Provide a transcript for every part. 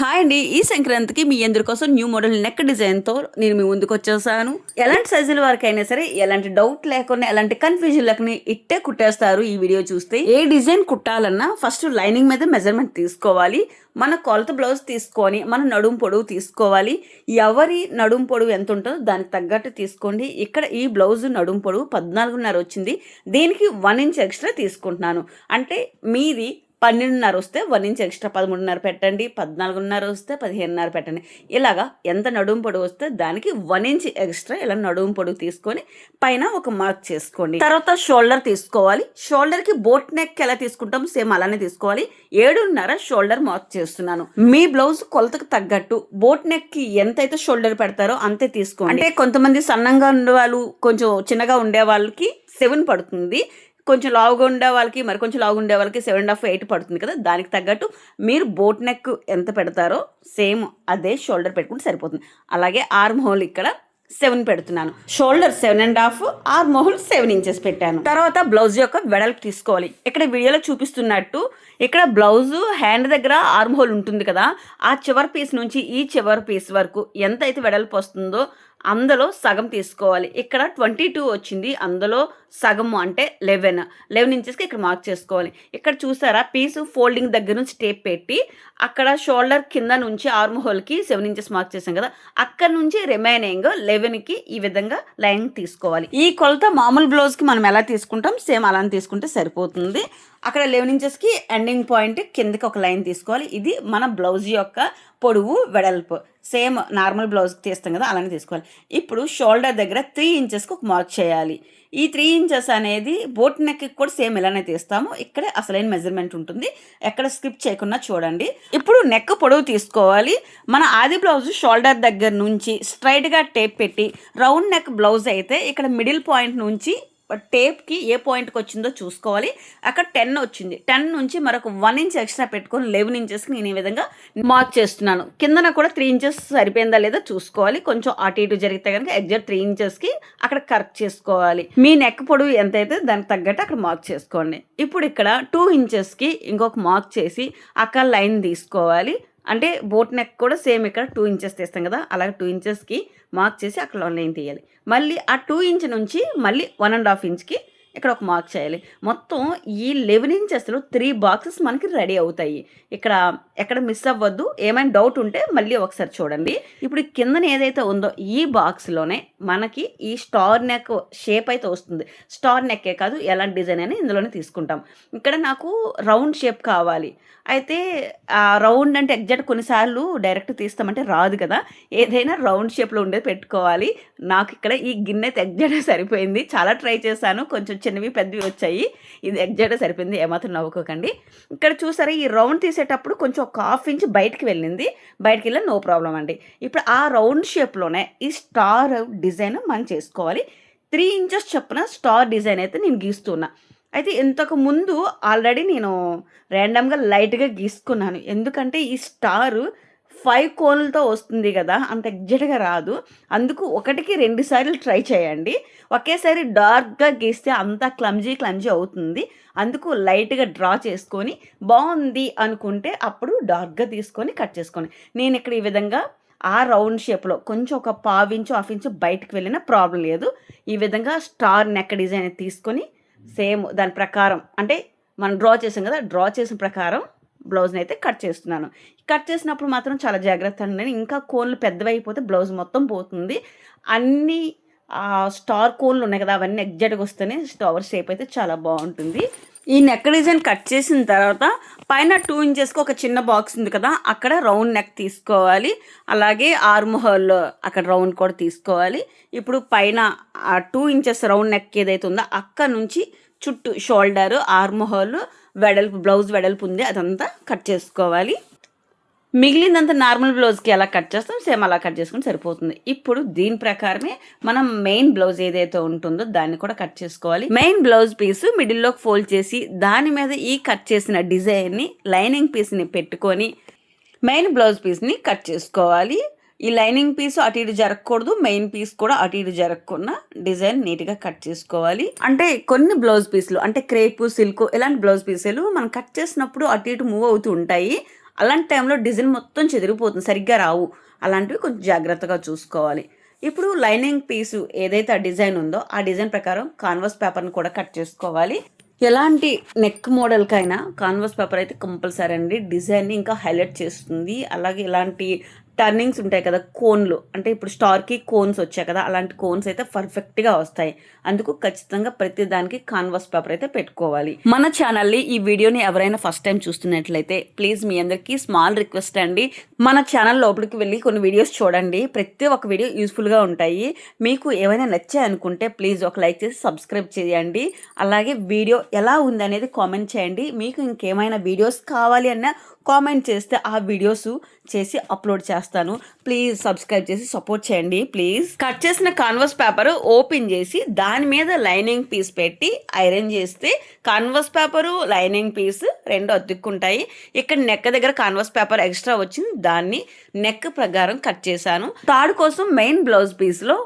Hi అండి. ఈ సంక్రాంతికి మీ అందరి కోసం న్యూ మోడల్ నెక్ డిజైన్తో నేను మీ ముందుకు వచ్చేసాను. ఎలాంటి సైజుల వరకు అయినా సరే ఎలాంటి డౌట్ లేకుండా ఎలాంటి కన్ఫ్యూజన్ లేకుండా ఇట్టే కుట్టేస్తారు ఈ వీడియో చూస్తే. ఏ డిజైన్ కుట్టాలన్నా ఫస్ట్ లైనింగ్ మీద మెజర్మెంట్ తీసుకోవాలి. మన కొలత బ్లౌజ్ తీసుకొని మన నడుం పొడవు తీసుకోవాలి. ఎవరి నడుం పొడవు ఎంత ఉంటుందో దానికి తగ్గట్టు తీసుకోండి. ఇక్కడ ఈ బ్లౌజ్ నడుం పొడవు పద్నాలుగున్నర వచ్చింది. దీనికి వన్ ఇంచ్ ఎక్స్ట్రా తీసుకుంటున్నాను. అంటే మీది పన్నెండున్నర వస్తే వన్ ఇంచ్ ఎక్స్ట్రా పదమూడున్నర పెట్టండి పద్నాలుగున్నర వస్తే పదిహేనున్నర పెట్టండి. ఇలాగా ఎంత నడుము పొడుగు వస్తే దానికి వన్ ఇంచ్ ఎక్స్ట్రా ఇలా నడుము పొడుగు తీసుకొని పైన ఒక మార్క్ చేసుకోండి. తర్వాత షోల్డర్ తీసుకోవాలి. షోల్డర్కి బోట్ నెక్ ఎలా తీసుకుంటాం సేమ్ అలానే తీసుకోవాలి. ఏడున్నర షోల్డర్ మార్క్ చేస్తున్నాను. మీ బ్లౌజ్ కొలతకు తగ్గట్టు బోట్ నెక్కి ఎంతైతే షోల్డర్ పెడతారో అంతే తీసుకోండి. అంటే కొంతమంది సన్నంగా ఉండే వాళ్ళు కొంచెం చిన్నగా ఉండే వాళ్ళకి సెవెన్ పడుతుంది. కొంచెం లావుగా ఉండే వాళ్ళకి మరి కొంచెం లావుగా ఉండే వాళ్ళకి సెవెన్ అండ్ హాఫ్ ఎయిట్ పడుతుంది కదా? దానికి తగ్గట్టు మీరు బోట్ నెక్ ఎంత పెడతారో సేమ్ అదే షోల్డర్ పెట్టుకుంటే సరిపోతుంది. అలాగే ఆర్మ్ హోల్ ఇక్కడ సెవెన్ పెడుతున్నాను. Shoulder seven and half arm hole seven inches పెట్టాను. తర్వాత బ్లౌజ్ యొక్క వెడల్పు తీసుకోవాలి. ఇక్కడ వీడియోలో చూపిస్తున్నట్టు ఇక్కడ బ్లౌజ్ హ్యాండ్ దగ్గర ఆర్మ్ హోల్ ఉంటుంది కదా? ఆ చివరి పీస్ నుంచి ఈ చివరి పీస్ వరకు ఎంత అయితే వెడల్పు వస్తుందో అందులో సగం తీసుకోవాలి. ఇక్కడ ట్వంటీ టూ వచ్చింది. అందులో సగము అంటే లెవెన్. లెవెన్ ఇంచెస్కి ఇక్కడ మార్క్ చేసుకోవాలి. ఇక్కడ చూసారా? పీస్ ఫోల్డింగ్ దగ్గర నుంచి టేప్ పెట్టి అక్కడ షోల్డర్ కింద నుంచి ఆర్మ్ హోల్కి సెవెన్ ఇంచెస్ మార్క్ చేసాం కదా? అక్కడ నుంచి రిమైనింగ్ లెవెన్కి ఈ విధంగా లైన్ తీసుకోవాలి. ఈ కొలత మామూలు బ్లౌజ్కి మనం ఎలా తీసుకుంటాం? సేమ్ అలానే తీసుకుంటే సరిపోతుంది. అక్కడ లెవెన్ ఇంచెస్కి ఎండింగ్ పాయింట్ కిందకి ఒక లైన్ తీసుకోవాలి. ఇది మన బ్లౌజ్ యొక్క పొడవు వెడల్పు. సేమ్ నార్మల్ బ్లౌజ్కి తీస్తాం కదా అలానే తీసుకోవాలి. ఇప్పుడు షోల్డర్ దగ్గర త్రీ ఇంచెస్కి ఒక మార్క్ చేయాలి. ఈ త్రీ ఇంచెస్ అనేది బోట్ నెక్కి కూడా సేమ్ ఇలానే తీస్తాము. ఇక్కడే అసలైన మెజర్మెంట్ ఉంటుంది. ఎక్కడ స్కిప్ చేయకుండా చూడండి. ఇప్పుడు నెక్ పొడవు తీసుకోవాలి. మన ఆది బ్లౌజ్ షోల్డర్ దగ్గర నుంచి స్ట్రైట్గా టేప్ పెట్టి రౌండ్ నెక్ బ్లౌజ్ అయితే ఇక్కడ మిడిల్ పాయింట్ నుంచి టేప్కి ఏ పాయింట్కి వచ్చిందో చూసుకోవాలి. అక్కడ టెన్ వచ్చింది. టెన్ నుంచి మరొక వన్ ఇంచ్ ఎక్స్ట్రా పెట్టుకొని లెవెన్ ఇంచెస్కి నేను ఈ విధంగా మార్క్ చేస్తున్నాను. కిందన కూడా త్రీ ఇంచెస్ సరిపోయిందా లేదా చూసుకోవాలి. కొంచెం అటు ఇటు జరిగితే కనుక ఎగ్జాక్ట్ త్రీ ఇంచెస్కి అక్కడ కరెక్ట్ చేసుకోవాలి. మీ నెక్ పొడవు ఎంత అయితే దానికి తగ్గట్టు అక్కడ మార్క్ చేసుకోండి. ఇప్పుడు ఇక్కడ టూ ఇంచెస్కి ఇంకొక మార్క్ చేసి అక్కడ లైన్ తీసుకోవాలి. అంటే బోట్ నెక్ కూడా సేమ్ ఇక్కడ టూ ఇంచెస్ తీస్తాం కదా అలాగే టూ ఇంచెస్కి మార్క్ చేసి అక్కడ లైన్ తీయాలి. మళ్ళీ ఆ టూ ఇంచ్ నుంచి మళ్ళీ వన్ అండ్ హాఫ్ ఇంచ్కి ఇక్కడ ఒక మార్క్ చేయాలి. మొత్తం ఈ లెవెన్ ఇంచెస్లో త్రీ బాక్సెస్ మనకి రెడీ అవుతాయి. ఇక్కడ ఎక్కడ మిస్ అవ్వద్దు. ఏమైనా డౌట్ ఉంటే మళ్ళీ ఒకసారి చూడండి. ఇప్పుడు కిందన ఏదైతే ఉందో ఈ బాక్స్లోనే మనకి ఈ స్టార్ నెక్ షేప్ అయితే వస్తుంది. స్టార్ నెక్కే కాదు ఎలాంటి డిజైన్ అయినా ఇందులోనే తీసుకుంటాం. ఇక్కడ నాకు రౌండ్ షేప్ కావాలి. అయితే ఆ రౌండ్ అంటే ఎగ్జాక్ట్ కొన్నిసార్లు డైరెక్ట్ తీస్తామంటే రాదు కదా. ఏదైనా రౌండ్ షేప్లో ఉండేది పెట్టుకోవాలి. నాకు ఇక్కడ ఈ గిన్నె అయితే ఎగ్జాక్ట్ సరిపోయింది. చాలా ట్రై చేశాను. కొంచెం చిన్నవి పెద్దవి వచ్చాయి. ఇది ఎగ్జాక్ట్ సరిపోయింది ఏమాత్రం నవ్వుకోకండి. ఇక్కడ చూసారా ఈ రౌండ్ తీసేటప్పుడు కొంచెం ఒక హాఫ్ ఇంచ్ బయటికి వెళ్ళింది. బయటికి వెళ్ళిన నో ప్రాబ్లం అండి. ఇప్పుడు ఆ రౌండ్ షేప్లోనే ఈ స్టార్ డిజైన్ మనం చేసుకోవాలి. త్రీ ఇంచెస్ చొప్పున స్టార్ డిజైన్ అయితే నేను గీస్తున్నా. అయితే ఇంతకు ముందు ఆల్రెడీ నేను ర్యాండమ్గా లైట్గా గీసుకున్నాను. ఎందుకంటే ఈ స్టార్ ఫైవ్ కోన్లతో వస్తుంది కదా అంత ఎగ్జాక్ట్గా రాదు. అందుకు ఒకటికి రెండు సార్లు ట్రై చేయండి. ఒకేసారి డార్క్గా గీస్తే అంతా క్లమ్జీ క్లమ్జీ అవుతుంది. అందుకు లైట్గా డ్రా చేసుకొని బాగుంది అనుకుంటే అప్పుడు డార్క్గా తీసుకొని కట్ చేసుకొని నేను ఇక్కడ ఈ విధంగా ఆ రౌండ్ షేప్లో కొంచెం ఒక పావించు హాఫ్ ఇంచు బయటకు వెళ్ళినా ప్రాబ్లం లేదు. ఈ విధంగా స్టార్ నెక్ డిజైన్ తీసుకొని సేమ్ దాని ప్రకారం అంటే మనం డ్రా చేసాం కదా డ్రా చేసిన ప్రకారం బ్లౌజ్ని అయితే కట్ చేస్తున్నాను. కట్ చేసినప్పుడు మాత్రం చాలా జాగ్రత్త అండి ఇంకా కోన్లు పెద్దవైపోతే బ్లౌజ్ మొత్తం పోతుంది. అన్ని స్టార్ కోన్లు ఉన్నాయి కదా అవన్నీ ఎగ్జాక్ట్గా వస్తేనే స్టవర్ షేప్ అయితే చాలా బాగుంటుంది. ఈ నెక్ డిజైన్ కట్ చేసిన తర్వాత పైన టూ ఇంచెస్కి ఒక చిన్న బాక్స్ ఉంది కదా అక్కడ రౌండ్ నెక్ తీసుకోవాలి. అలాగే ఆర్మ్ హోల్ అక్కడ రౌండ్ కూడా తీసుకోవాలి. ఇప్పుడు పైన టూ ఇంచెస్ రౌండ్ నెక్ ఏదైతే ఉందో అక్కడ నుంచి చుట్టూ షోల్డర్ ఆర్మ్ హోల్ వెడల్పు బ్లౌజ్ వెడల్పు ఉంది. అదంతా కట్ చేసుకోవాలి. మిగిలిందంతా నార్మల్ బ్లౌజ్కి ఎలా కట్ చేస్తాం? సేమ్ అలా కట్ చేసుకుని సరిపోతుంది. ఇప్పుడు దీని ప్రకారమే మనం మెయిన్ బ్లౌజ్ ఏదైతే ఉంటుందో దాన్ని కూడా కట్ చేసుకోవాలి. మెయిన్ బ్లౌజ్ పీస్ మిడిల్లోకి ఫోల్డ్ చేసి దాని మీద ఈ కట్ చేసిన డిజైన్ని లైనింగ్ పీస్ని పెట్టుకొని మెయిన్ బ్లౌజ్ పీస్ని కట్ చేసుకోవాలి. ఈ లైనింగ్ పీస్ అటు ఇటు జరగకూడదు మెయిన్ పీస్ కూడా అటు ఇటు జరగకుండా డిజైన్ నీట్గా కట్ చేసుకోవాలి. అంటే కొన్ని బ్లౌజ్ పీసులు అంటే క్రేపు సిల్క్ ఇలాంటి బ్లౌజ్ పీసులు మనం కట్ చేసినప్పుడు అటు ఇటు మూవ్ అవుతూ ఉంటాయి. అలాంటి టైంలో డిజైన్ మొత్తం చెదిరిపోతుంది సరిగ్గా రావు. అలాంటివి కొంచెం జాగ్రత్తగా చూసుకోవాలి. ఇప్పుడు లైనింగ్ పీసు ఏదైతే ఆ డిజైన్ ఉందో ఆ డిజైన్ ప్రకారం కాన్వాస్ పేపర్ని కూడా కట్ చేసుకోవాలి. ఎలాంటి నెక్ మోడల్కైనా కాన్వాస్ పేపర్ అయితే కంపల్సరీ అండి. డిజైన్ని ఇంకా హైలైట్ చేస్తుంది. అలాగే ఇలాంటి టర్నింగ్స్ ఉంటాయి కదా కోన్లు. అంటే ఇప్పుడు స్టార్కి కోన్స్ వచ్చాయి కదా అలాంటి కోన్స్ అయితే పర్ఫెక్ట్గా వస్తాయి. అందుకు ఖచ్చితంగా ప్రతి దానికి కాన్వాస్ పేపర్ అయితే పెట్టుకోవాలి. మన ఛానల్ని ఈ వీడియోని ఎవరైనా ఫస్ట్ టైం చూస్తున్నట్లయితే ప్లీజ్ మీ అందరికీ స్మాల్ రిక్వెస్ట్ అండి. మన ఛానల్ లోపలికి వెళ్ళి కొన్ని వీడియోస్ చూడండి. ప్రతి ఒక్క వీడియో యూస్ఫుల్గా ఉంటాయి. మీకు ఏమైనా నచ్చాయి అనుకుంటే ప్లీజ్ ఒక లైక్ చేసి సబ్స్క్రైబ్ చేయండి. అలాగే వీడియో ఎలా ఉంది అనేది కామెంట్ చేయండి. మీకు ఇంకేమైనా వీడియోస్ కావాలి అన్న కామెంట్ చేస్తే ఆ వీడియోస్ చేసి అప్లోడ్ చేస్తాను. ప్లీజ్ సబ్స్క్రైబ్ చేసి సపోర్ట్ చేయండి ప్లీజ్. కట్ చేసిన కాన్వస్ పేపర్ ఓపెన్ చేసి దాని మీద లైనింగ్ పీస్ పెట్టి ఐరన్ చేస్తే కాన్వస్ పేపరు లైనింగ్ పీస్ రెండు అతుక్కుంటాయి. ఇక్కడ నెక్ దగ్గర కాన్వస్ పేపర్ ఎక్స్ట్రా వచ్చింది దాన్ని నెక్ ప్రకారం కట్ చేశాను. తాడు కోసం మెయిన్ బ్లౌజ్ పీస్లో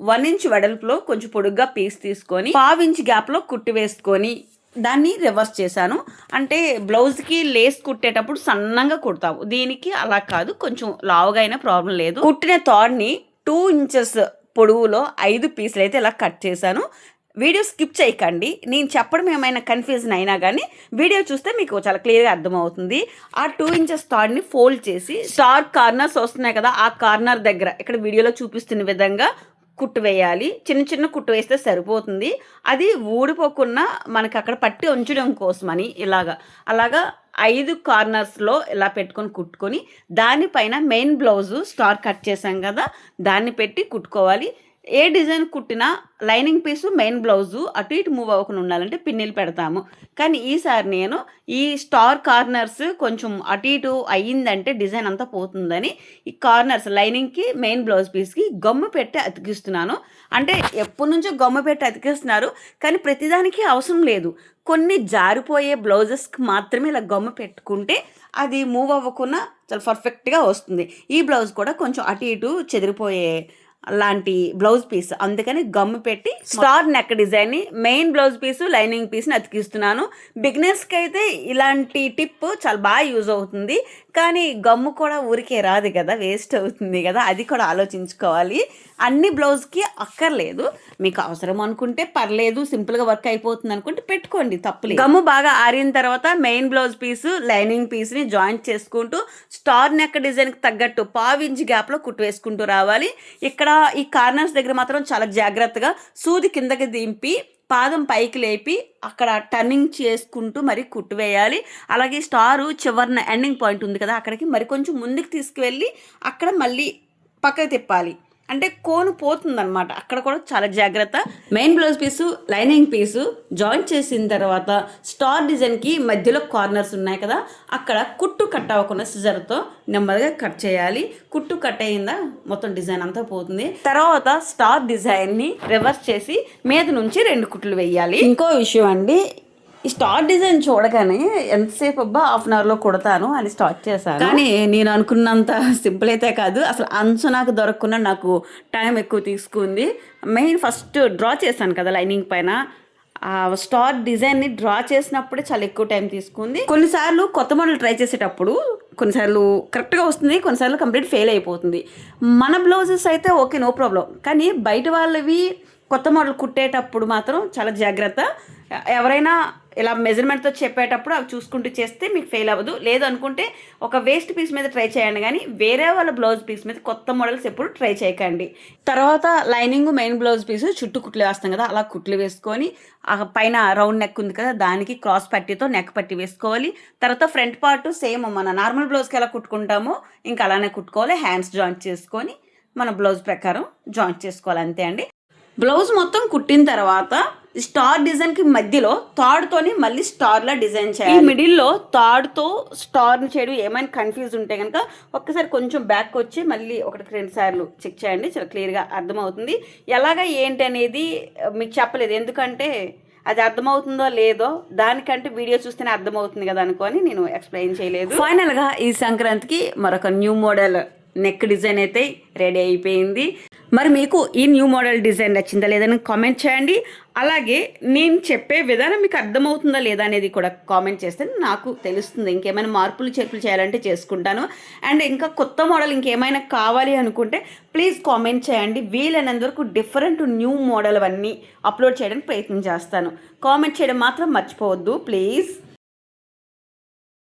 వన్ ఇంచ్ వెడల్పులో కొంచెం పొడుగ్గా పీస్ తీసుకొని పావు ఇంచ్ గ్యాప్లో కుట్టి వేసుకొని దాన్ని రివర్స్ చేశాను. అంటే బ్లౌజ్కి లేస్ కుట్టేటప్పుడు సన్నంగా కుడతాము దీనికి అలా కాదు. కొంచెం లావుగా అయినా ప్రాబ్లం లేదు. కుట్టిన థాడ్ని టూ ఇంచెస్ పొడవులో ఐదు పీసులు అయితే ఇలా కట్ చేశాను. వీడియో స్కిప్ చేయకండి. నేను చెప్పడం ఏమైనా కన్ఫ్యూజన్ అయినా కానీ వీడియో చూస్తే మీకు చాలా క్లియర్గా అర్థమవుతుంది. ఆ టూ ఇంచెస్ థాడ్ని ఫోల్డ్ చేసి స్టార్ కార్నర్స్ వస్తున్నాయి కదా ఆ కార్నర్ దగ్గర ఇక్కడ వీడియోలో చూపిస్తున్న విధంగా కుట్టు వేయాలి. చిన్న చిన్న కుట్టు వేస్తే సరిపోతుంది. అది ఊడిపోకుండా మనకి అక్కడ పట్టి ఉంచడం కోసమని ఇలాగా. అలాగా ఐదు కార్నర్స్లో ఇలా పెట్టుకొని కుట్టుకొని దానిపైన మెయిన్ బ్లౌజు స్టార్ కట్ చేసాం కదా దాన్ని పెట్టి కుట్టుకోవాలి. ఏ డిజైన్ కుట్టినా లైనింగ్ పీసు మెయిన్ బ్లౌజు అటు ఇటు మూవ్ అవ్వకుండా ఉండాలంటే పిన్నిలు పెడతాము. కానీ ఈసారి నేను ఈ స్టార్ కార్నర్స్ కొంచెం అటు ఇటు అయ్యిందంటే డిజైన్ అంతా పోతుందని ఈ కార్నర్స్ లైనింగ్కి మెయిన్ బ్లౌజ్ పీస్కి గమ్ము పెట్టి అతికిస్తున్నాను. అంటే ఎప్పటి నుంచో గమ్ము పెట్టి అతికిస్తున్నారు కానీ ప్రతిదానికి అవసరం లేదు. కొన్ని జారిపోయే బ్లౌజెస్కి మాత్రమే ఇలా గమ్ము పెట్టుకుంటే అది మూవ్ అవ్వకుండా చాలా పర్ఫెక్ట్గా వస్తుంది. ఈ బ్లౌజ్ కూడా కొంచెం అటు ఇటు చెదిరిపోయే లాంటి బ్లౌజ్ పీస్. అందుకని గమ్ము పెట్టి స్టార్ నెక్ డిజైన్ని మెయిన్ బ్లౌజ్ పీస్ లైనింగ్ పీస్ని అతికిస్తున్నాను. బిగినర్స్కి అయితే ఇలాంటి టిప్ చాలా బాగా యూజ్ అవుతుంది. కానీ గమ్ము కూడా ఊరికే రాదు కదా వేస్ట్ అవుతుంది కదా అది కూడా ఆలోచించుకోవాలి. అన్ని బ్లౌజ్కి అక్కర్లేదు. మీకు అవసరం అనుకుంటే పర్లేదు సింపుల్గా వర్క్ అయిపోతుంది అనుకుంటే పెట్టుకోండి తప్పులేదు. గమ్ము బాగా ఆరిన తర్వాత మెయిన్ బ్లౌజ్ పీస్ లైనింగ్ పీస్ని జాయింట్ చేసుకుంటూ స్టార్ నెక్ డిజైన్కి తగ్గట్టు పావించి గ్యాప్లో కుట్టు వేసుకుంటూ రావాలి. ఇక్కడ ఈ కార్నర్స్ దగ్గర మాత్రం చాలా జాగ్రత్తగా సూది కిందకి దింపి పాదం పైకి లేపి అక్కడ టర్నింగ్ చేసుకుంటూ మరి కుట్టు వేయాలి. అలాగే స్టారు చివరిన ఎండింగ్ పాయింట్ ఉంది కదా అక్కడికి మరి కొంచెం ముందుకు తీసుకువెళ్ళి అక్కడ మళ్ళీ పక్కకి తిప్పాలి. అంటే కోను పోతుందన్నమాట. అక్కడ కూడా చాలా జాగ్రత్త. Main blouse piece lining piece joint చేసిన తర్వాత స్టార్ డిజైన్కి మధ్యలో కార్నర్స్ ఉన్నాయి కదా. అక్కడ కుట్టు కట్ అవ్వకుండా సిజర్తో నెమ్మదిగా కట్ చేయాలి. కుట్టు కట్ అయిందా మొత్తం డిజైన్ అంతా పోతుంది. తర్వాత స్టార్ డిజైన్ని రివర్స్ చేసి మీద నుంచి రెండు కుట్లు వేయాలి. ఇంకో విషయం అండి ఈ స్టార్ డిజైన్ చూడగానే ఎంతసేపు అబ్బా హాఫ్ అన్ అవర్లో కుడతాను అని స్టార్ట్ చేశాను. కానీ నేను అనుకున్నంత సింపుల్ అయితే కాదు. అసలు అంచు నాకు దొరకకుండా నాకు టైం ఎక్కువ తీసుకుంది. మెయిన్ ఫస్ట్ డ్రా చేశాను కదా లైనింగ్ పైన. స్టార్ డిజైన్ని డ్రా చేసినప్పుడే చాలా ఎక్కువ టైం తీసుకుంది. కొన్నిసార్లు కొత్త మోడల్ ట్రై చేసేటప్పుడు కొన్నిసార్లు కరెక్ట్గా వస్తుంది కొన్నిసార్లు కంప్లీట్ ఫెయిల్ అయిపోతుంది. మన బ్లౌజెస్ అయితే ఓకే నో ప్రాబ్లం కానీ బయట వాళ్ళవి కొత్త మోడల్ కుట్టేటప్పుడు మాత్రం చాలా జాగ్రత్త. ఎవరైనా ఇలా మెజర్మెంట్తో చెప్పేటప్పుడు అవి చూసుకుంటూ చేస్తే మీకు ఫెయిల్ అవ్వదు. లేదు అనుకుంటే ఒక వేస్ట్ పీస్ మీద ట్రై చేయండి కానీ వేరే వాళ్ళ బ్లౌజ్ పీస్ మీద కొత్త మోడల్స్ ఎప్పుడు ట్రై చేయకండి. తర్వాత లైనింగ్ మెయిన్ బ్లౌజ్ పీస్ చుట్టూ కుట్లు వేస్తాం కదా అలా కుట్లు వేసుకొని ఆ పైన రౌండ్ నెక్ ఉంది కదా దానికి క్రాస్ పట్టితో నెక్ పట్టి వేసుకోవాలి. తర్వాత ఫ్రంట్ పార్ట్ సేమ్ మన నార్మల్ బ్లౌజ్కి ఎలా కుట్టుకుంటామో ఇంకా అలానే కుట్టుకోవాలి. హ్యాండ్స్ జాయింట్ చేసుకొని మన బ్లౌజ్ ప్రకారం జాయింట్ చేసుకోవాలి. అంతే అండి. బ్లౌజ్ మొత్తం కుట్టిన తర్వాత స్టార్ డిజైన్కి మధ్యలో తాడుతోని మళ్ళీ స్టార్ లా డిజైన్ చేయాలి. మిడిల్లో తాడుతో స్టార్ చేయడం ఏమైనా కన్ఫ్యూజ్ ఉంటే కనుక ఒక్కసారి కొంచెం బ్యాక్ వచ్చి మళ్ళీ ఒకటికి రెండు సార్లు చెక్ చేయండి. చాలా క్లియర్గా అర్థమవుతుంది. ఎలాగ ఏంటి అనేది మీకు చెప్పలేదు. ఎందుకంటే అది అర్థమవుతుందో లేదో దానికంటే వీడియో చూస్తేనే అర్థమవుతుంది కదా అనుకొని నేను ఎక్స్ప్లెయిన్ చేయలేదు. ఫైనల్గా ఈ సంక్రాంతికి మరొక న్యూ మోడల్ నెక్ డిజైన్ అయితే రెడీ అయిపోయింది. మరి మీకు ఈ న్యూ మోడల్ డిజైన్ నచ్చిందా లేదని కామెంట్ చేయండి. అలాగే నేను చెప్పే విధానం మీకు అర్థమవుతుందా లేదా అనేది కూడా కామెంట్ చేస్తే నాకు తెలుస్తుంది. ఇంకేమైనా మార్పులు చేర్పులు చేయాలంటే చేసుకుంటాను. అండ్ ఇంకా కొత్త మోడల్ ఇంకేమైనా కావాలి అనుకుంటే ప్లీజ్ కామెంట్ చేయండి. వీలైనంత వరకు డిఫరెంట్ న్యూ మోడల్ అవన్నీ అప్లోడ్ చేయడానికి ప్రయత్నం చేస్తాను. కామెంట్ చేయడం మాత్రం మర్చిపోవద్దు. ప్లీజ్